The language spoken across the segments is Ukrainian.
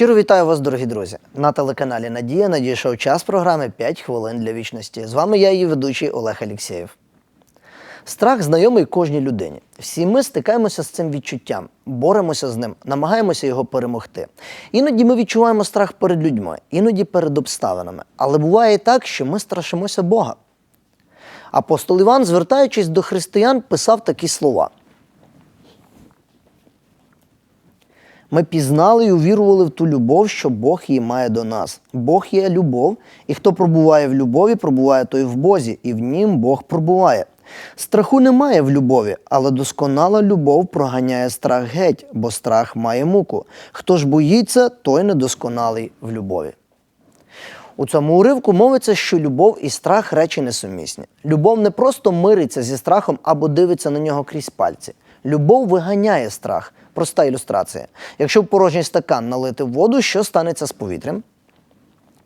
Щиро вітаю вас, дорогі друзі. На телеканалі Надія надійшов час програми «5 хвилин для вічності. З вами я, її ведучий Олег Алєксєєв. Страх знайомий кожній людині. Всі ми стикаємося з цим відчуттям, боремося з ним, намагаємося його перемогти. Іноді ми відчуваємо страх перед людьми, іноді перед обставинами. Але буває і так, що ми страшимося Бога. Апостол Іван, звертаючись до християн, писав такі слова. Ми пізнали і увірували в ту любов, що Бог її має до нас. Бог є любов, і хто пробуває в любові, пробуває той в Бозі, і в нім Бог пробуває. Страху немає в любові, але досконала любов проганяє страх геть, бо страх має муку. Хто ж боїться, той недосконалий в любові. У цьому уривку мовиться, що любов і страх речі несумісні. Любов не просто мириться зі страхом або дивиться на нього крізь пальці. Любов виганяє страх. Проста ілюстрація. Якщо в порожній стакан налити воду, що станеться з повітрям?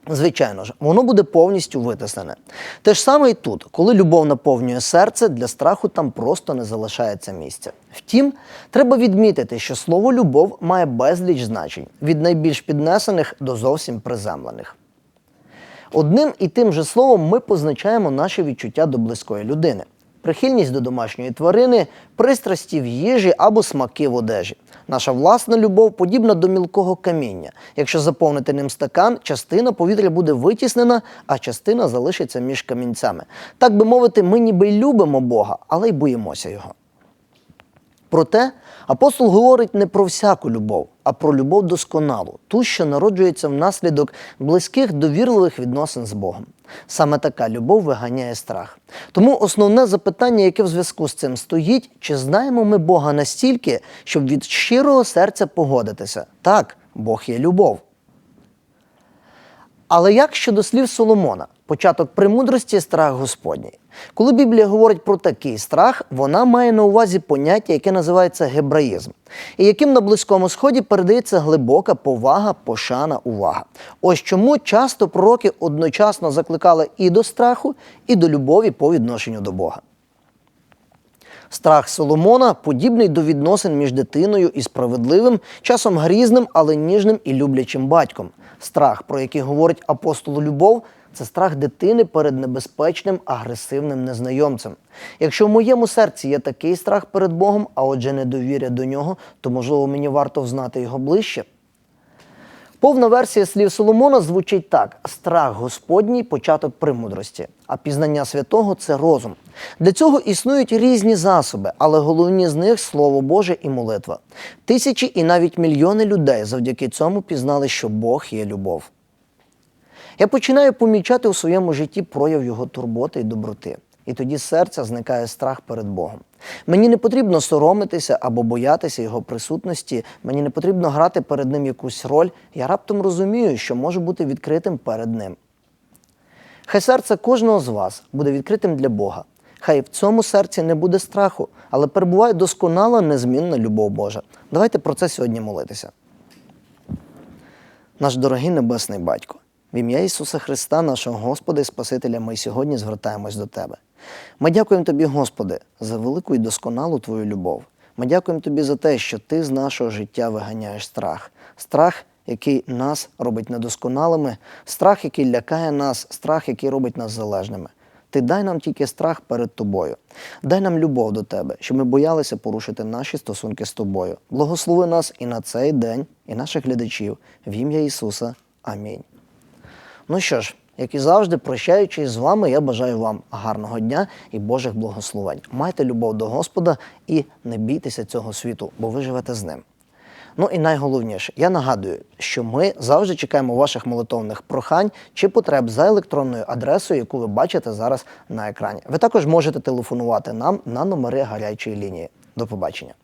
Звичайно ж, воно буде повністю витиснене. Те ж саме і тут, коли любов наповнює серце, для страху там просто не залишається місця. Втім, треба відмітити, що слово любов має безліч значень від найбільш піднесених до зовсім приземлених. Одним і тим же словом ми позначаємо наше відчуття до близької людини. Прихильність до домашньої тварини, пристрасті в їжі або смаки в одежі. Наша власна любов подібна до мілкого каміння. Якщо заповнити ним стакан, частина повітря буде витіснена, а частина залишиться між камінцями. Так би мовити, ми ніби любимо Бога, але й боїмося його. Проте апостол говорить не про всяку любов, а про любов досконалу, ту, що народжується внаслідок близьких довірливих відносин з Богом. Саме така любов виганяє страх. Тому основне запитання, яке в зв'язку з цим стоїть, чи знаємо ми Бога настільки, щоб від щирого серця погодитися? Так, Бог є любов. Але як щодо слів Соломона, початок премудрості страх Господній. Коли Біблія говорить про такий страх, вона має на увазі поняття, яке називається гебраїзм, і яким на Близькому Сході передається глибока повага, пошана, увага. Ось чому часто пророки одночасно закликали і до страху, і до любові по відношенню до Бога. Страх Соломона подібний до відносин між дитиною і справедливим, часом грізним, але ніжним і люблячим батьком. Страх, про який говорить апостол Любов, це страх дитини перед небезпечним, агресивним незнайомцем. Якщо в моєму серці є такий страх перед Богом, а отже, недовіря до нього, то можливо мені варто взнати його ближче. Повна версія слів Соломона звучить так: страх Господній початок премудрості, а пізнання святого це розум. Для цього існують різні засоби, але головні з них слово Боже і молитва. Тисячі і навіть мільйони людей завдяки цьому пізнали, що Бог є любов. Я починаю помічати у своєму житті прояв його турботи і доброти. І тоді з серця зникає страх перед Богом. Мені не потрібно соромитися або боятися його присутності, мені не потрібно грати перед ним якусь роль. Я раптом розумію, що можу бути відкритим перед ним. Хай серце кожного з вас буде відкритим для Бога. Хай в цьому серці не буде страху, але перебуває досконала, незмінна любов Божа. Давайте про це сьогодні молитися. Наш дорогий Небесний Батько. В ім'я Ісуса Христа, нашого Господа і Спасителя, ми сьогодні звертаємось до Тебе. Ми дякуємо Тобі, Господи, за велику і досконалу Твою любов. Ми дякуємо Тобі за те, що Ти з нашого життя виганяєш страх. Страх, який нас робить недосконалими, страх, який лякає нас, страх, який робить нас залежними. Ти дай нам тільки страх перед тобою. Дай нам любов до тебе, щоб ми боялися порушити наші стосунки з тобою. Благослови нас і на цей день, і наших глядачів. В ім'я Ісуса. Амінь. Ну що ж, як і завжди, прощаючись з вами, я бажаю вам гарного дня і Божих благословень. Майте любов до Господа і не бійтеся цього світу, бо ви живете з ним. Ну і найголовніше, я нагадую, що ми завжди чекаємо ваших молитовних прохань чи потреб за електронною адресою, яку ви бачите зараз на екрані. Ви також можете телефонувати нам на номери гарячої лінії. До побачення.